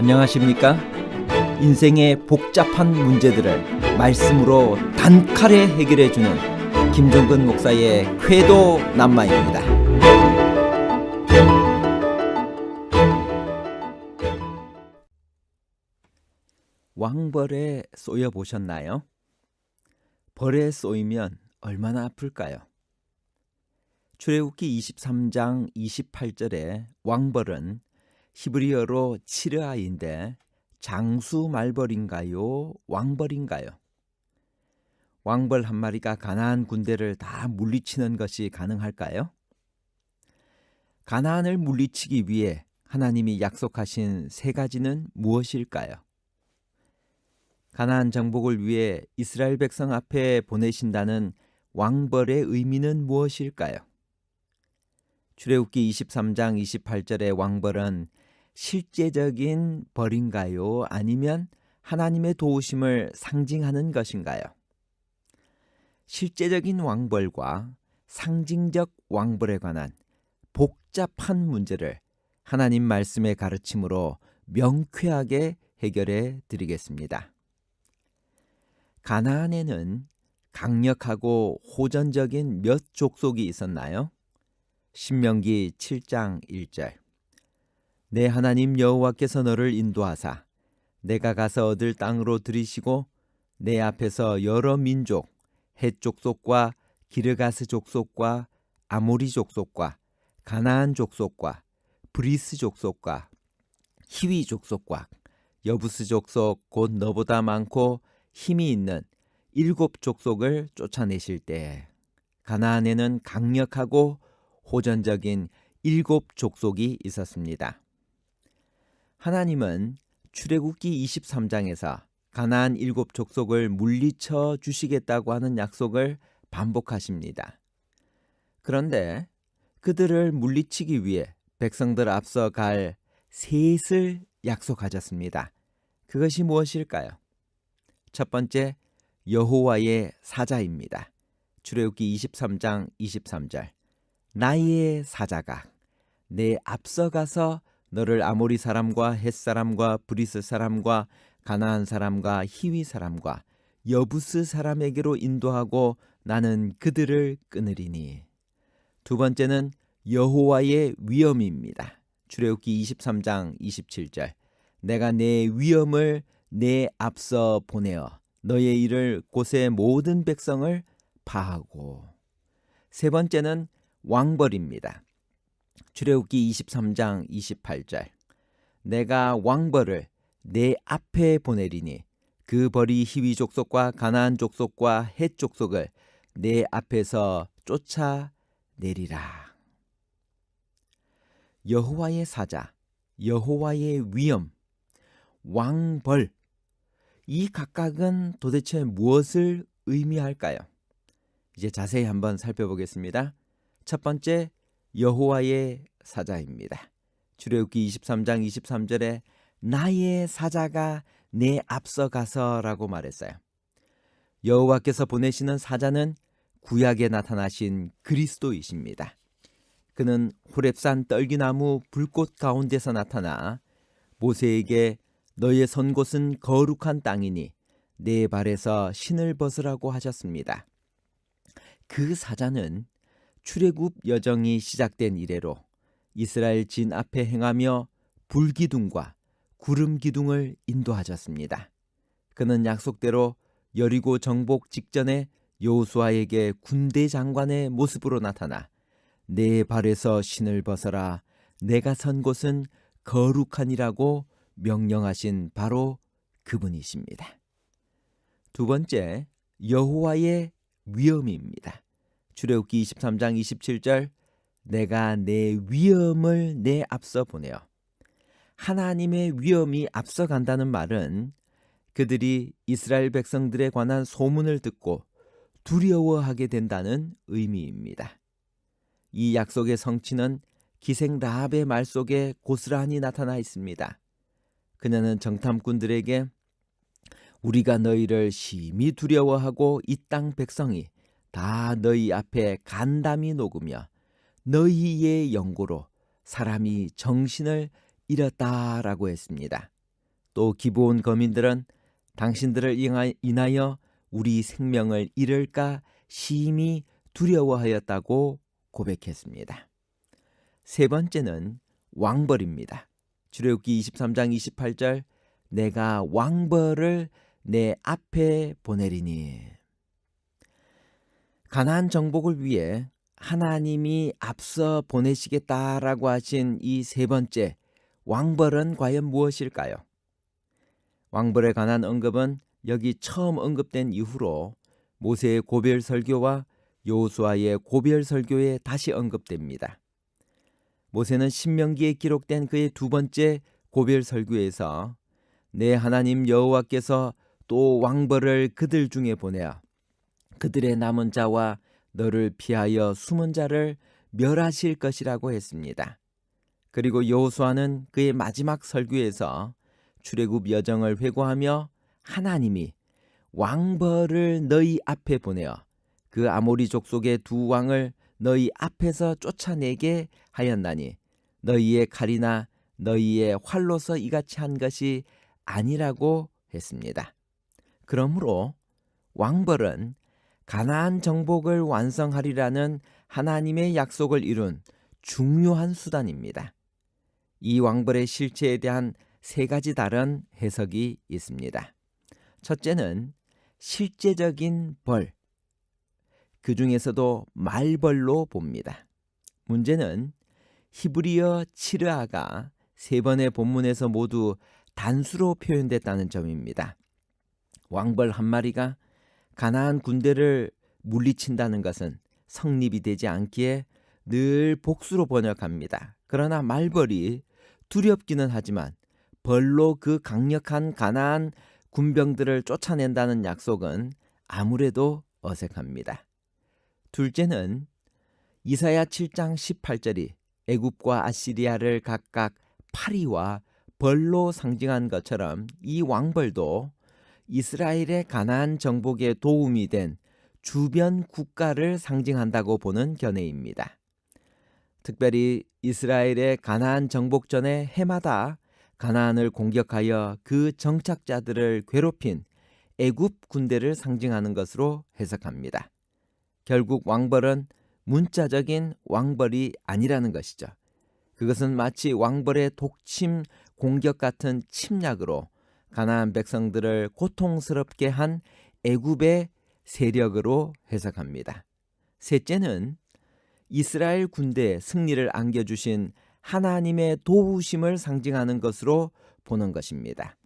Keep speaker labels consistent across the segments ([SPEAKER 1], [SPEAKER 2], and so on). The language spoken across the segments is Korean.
[SPEAKER 1] 안녕하십니까? 인생의 복잡한 문제들을 말씀으로 단칼에 해결해 주는 김종근 목사의 쾌도 남마입니다. 왕벌에 쏘여 보셨나요? 벌에 쏘이면 얼마나 아플까요? 출애굽기 23장 28절에 왕벌은 히브리어로 치르아인데 장수 말벌인가요? 왕벌인가요? 왕벌 한 마리가 가나안 군대를 다 물리치는 것이 가능할까요? 가나안을 물리치기 위해 하나님이 약속하신 세 가지는 무엇일까요? 가나안 정복을 위해 이스라엘 백성 앞에 보내신다는 왕벌의 의미는 무엇일까요? 출애굽기 23장 28절의 왕벌은 실제적인 벌인가요? 아니면 하나님의 도우심을 상징하는 것인가요? 실제적인 왕벌과 상징적 왕벌에 관한 복잡한 문제를 하나님 말씀의 가르침으로 명쾌하게 해결해 드리겠습니다. 가나안에는 강력하고 호전적인 몇 족속이 있었나요? 신명기 7장 1절 내 하나님 여호와께서 너를 인도하사 내가 가서 얻을 땅으로 들이시고 내 앞에서 여러 민족 헷 족속과 기르가스 족속과 아모리 족속과 가나안 족속과 브리스 족속과 히위 족속과 여부스 족속 곧 너보다 많고 힘이 있는 일곱 족속을 쫓아내실 때 가나안에는 강력하고 호전적인 일곱 족속이 있었습니다. 하나님은 출애굽기 23장에서 가나안 일곱 족속을 물리쳐 주시겠다고 하는 약속을 반복하십니다. 그런데 그들을 물리치기 위해 백성들 앞서 갈 셋을 약속하셨습니다. 그것이 무엇일까요? 첫 번째 여호와의 사자입니다. 출애굽기 23장 23절 나의 사자가 내 앞서가서 너를 아모리 사람과 헷 사람과 브리스 사람과 가나안 사람과 히위 사람과 여부스 사람에게로 인도하고 나는 그들을 끊으리니 두 번째는 여호와의 위엄입니다. 출애굽기 23장 27절 내가 내 위엄을 내 앞서 보내어 너의 일을 곳의 모든 백성을 파하고 세 번째는 왕벌입니다. 출애굽기 23장 28절 내가 왕벌을 내 앞에 보내리니 그 벌이 히위 족속과 가나안 족속과 헷 족속을 내 앞에서 쫓아 내리라. 여호와의 사자, 여호와의 위엄, 왕벌 이 각각은 도대체 무엇을 의미할까요? 이제 자세히 한번 살펴보겠습니다. 첫 번째 여호와의 사자입니다. 출애굽기 23장 23절에 나의 사자가 내 앞서 가서라고 말했어요. 여호와께서 보내시는 사자는 구약에 나타나신 그리스도이십니다. 그는 호렙산 떨기나무 불꽃 가운데서 나타나 모세에게 너의 선 곳은 거룩한 땅이니 내 발에서 신을 벗으라고 하셨습니다. 그 사자는 출애굽 여정이 시작된 이래로 이스라엘 진 앞에 행하며 불기둥과 구름 기둥을 인도하셨습니다. 그는 약속대로 여리고 정복 직전에 여호수아에게 군대 장관의 모습으로 나타나 내 발에서 신을 벗어라 내가 선 곳은 거룩하니라고 명령하신 바로 그분이십니다. 두 번째 여호와의 위엄입니다. 출애굽기 23장 27절 내가 내 위엄을 내 앞서 보내어 하나님의 위엄이 앞서 간다는 말은 그들이 이스라엘 백성들에 관한 소문을 듣고 두려워하게 된다는 의미입니다. 이 약속의 성취는 기생 라합의 말 속에 고스란히 나타나 있습니다. 그녀는 정탐꾼들에게 우리가 너희를 심히 두려워하고 이 땅 백성이 다 너희 앞에 간담이 녹으며 너희의 영고로 사람이 정신을 잃었다라고 했습니다. 또 기브온 거민들은 당신들을 인하- 인하여 우리 생명을 잃을까 심히 두려워하였다고 고백했습니다. 세 번째는 왕벌입니다. 출애굽기 23장 28절 내가 왕벌을 내 앞에 보내리니 가나안 정복을 위해 하나님이 앞서 보내시겠다라고 하신 이 세 번째 왕벌은 과연 무엇일까요? 왕벌에 관한 언급은 여기 처음 언급된 이후로 모세의 고별 설교와 여호수아의 고별 설교에 다시 언급됩니다. 모세는 신명기에 기록된 그의 두 번째 고별 설교에서 내 하나님 여호와께서 또 왕벌을 그들 중에 보내어 그들의 남은 자와 너를 피하여 숨은 자를 멸하실 것이라고 했습니다. 그리고 여호수아는 그의 마지막 설교에서 출애굽 여정을 회고하며 하나님이 왕벌을 너희 앞에 보내어 그 아모리 족 속의 두 왕을 너희 앞에서 쫓아내게 하였나니 너희의 칼이나 너희의 활로서 이같이 한 것이 아니라고 했습니다. 그러므로 왕벌은 가나안 정복을 완성하리라는 하나님의 약속을 이룬 중요한 수단입니다. 이 왕벌의 실체에 대한 세 가지 다른 해석이 있습니다. 첫째는 실제적인 벌, 그 중에서도 말벌로 봅니다. 문제는 히브리어 치르아가 세 번의 본문에서 모두 단수로 표현됐다는 점입니다. 왕벌 한 마리가 가나안 군대를 물리친다는 것은 성립이 되지 않기에 늘 복수로 번역합니다. 그러나 말벌이 두렵기는 하지만 벌로 그 강력한 가나안 군병들을 쫓아낸다는 약속은 아무래도 어색합니다. 둘째는 이사야 7장 18절이 애굽과 아시리아를 각각 파리와 벌로 상징한 것처럼 이 왕벌도 이스라엘의 가나안 정복에 도움이 된 주변 국가를 상징한다고 보는 견해입니다. 특별히 이스라엘의 가나안 정복 전에 해마다 가나안을 공격하여 그 정착자들을 괴롭힌 애굽 군대를 상징하는 것으로 해석합니다. 결국 왕벌은 문자적인 왕벌이 아니라는 것이죠. 그것은 마치 왕벌의 독침 공격 같은 침략으로 가나안 백성들을 고통스럽게 한 애굽의 세력으로 해석합니다. 셋째는 이스라엘 군대의 승리를 안겨주신 하나님의 도우심을 상징하는 것으로 보는 것입니다.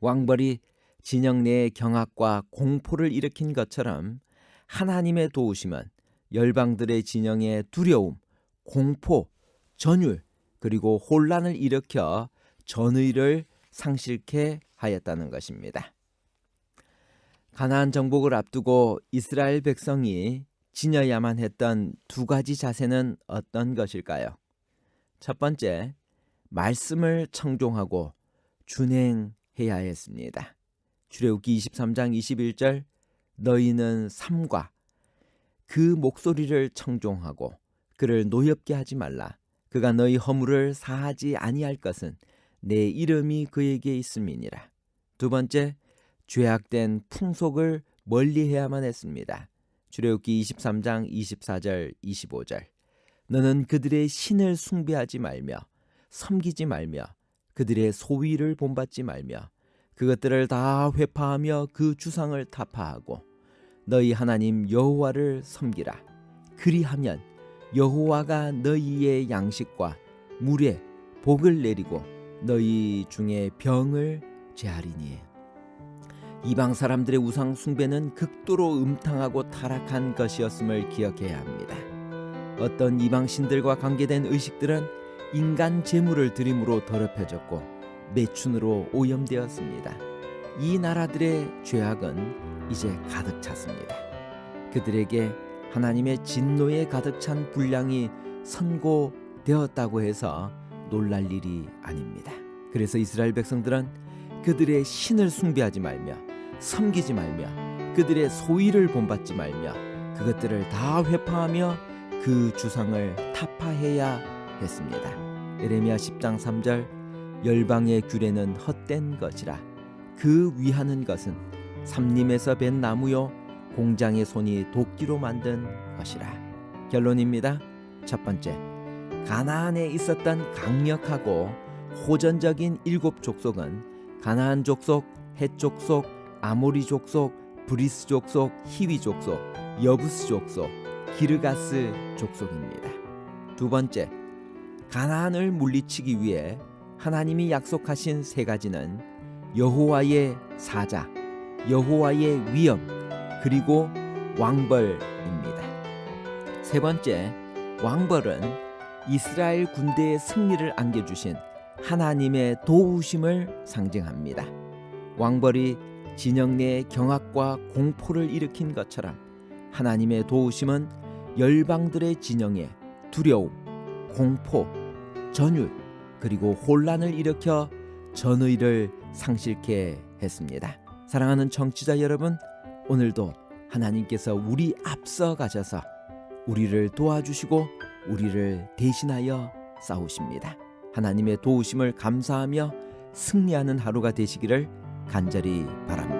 [SPEAKER 1] 왕벌이 진영 내의 경악과 공포를 일으킨 것처럼 하나님의 도우심은 열방들의 진영에 두려움, 공포, 전율 그리고 혼란을 일으켜 전의를 상실케 하였다는 것입니다. 가나안 정복을 앞두고 이스라엘 백성이 지녀야만 했던 두 가지 자세는 어떤 것일까요? 첫 번째, 말씀을 청종하고 준행해야 했습니다. 출애굽기 23장 21절 너희는 삼과 그 목소리를 청종하고 그를 노엽게 하지 말라. 그가 너희 허물을 사하지 아니할 것은 내 이름이 그에게 있음이니라. 두 번째, 죄악된 풍속을 멀리해야만 했습니다. 출애굽기 23장 24절 25절 너는 그들의 신을 숭배하지 말며 섬기지 말며 그들의 소위를 본받지 말며 그것들을 다 회파하며 그 주상을 타파하고 너희 하나님 여호와를 섬기라 그리하면 여호와가 너희의 양식과 물에 복을 내리고 너희 중에 병을 제하리니 이방 사람들의 우상 숭배는 극도로 음탕하고 타락한 것이었음을 기억해야 합니다. 어떤 이방 신들과 관계된 의식들은 인간 재물을 드림으로 더럽혀졌고 매춘으로 오염되었습니다. 이 나라들의 죄악은 이제 가득 찼습니다. 그들에게 하나님의 진노에 가득 찬 분량이 선고되었다고 해서 놀랄 일이 아닙니다. 그래서 이스라엘 백성들은 그들의 신을 숭배하지 말며 섬기지 말며 그들의 소위를 본받지 말며 그것들을 다 회파하며 그 주상을 타파해야 했습니다. 에레미야 10장 3절 열방의 규례는 헛된 것이라 그 위하는 것은 삼림에서 벤 나무요 공장의 손이 도끼로 만든 것이라 결론입니다. 첫 번째 가나안에 있었던 강력하고 호전적인 일곱 족속은 가나안 족속, 헷 족속, 아모리 족속, 브리스 족속, 히위 족속, 여부스 족속, 기르가스 족속입니다. 두 번째, 가나안을 물리치기 위해 하나님이 약속하신 세 가지는 여호와의 사자, 여호와의 위엄, 그리고 왕벌입니다. 세 번째, 왕벌은 이스라엘 군대의 승리를 안겨주신 하나님의 도우심을 상징합니다. 왕벌이 진영 내의 경악과 공포를 일으킨 것처럼 하나님의 도우심은 열방들의 진영에 두려움, 공포, 전율 그리고 혼란을 일으켜 전의를 상실케 했습니다. 사랑하는 청취자 여러분, 오늘도 하나님께서 우리 앞서 가셔서 우리를 도와주시고 우리를 대신하여 싸우십니다. 하나님의 도우심을 감사하며 승리하는 하루가 되시기를 간절히 바랍니다.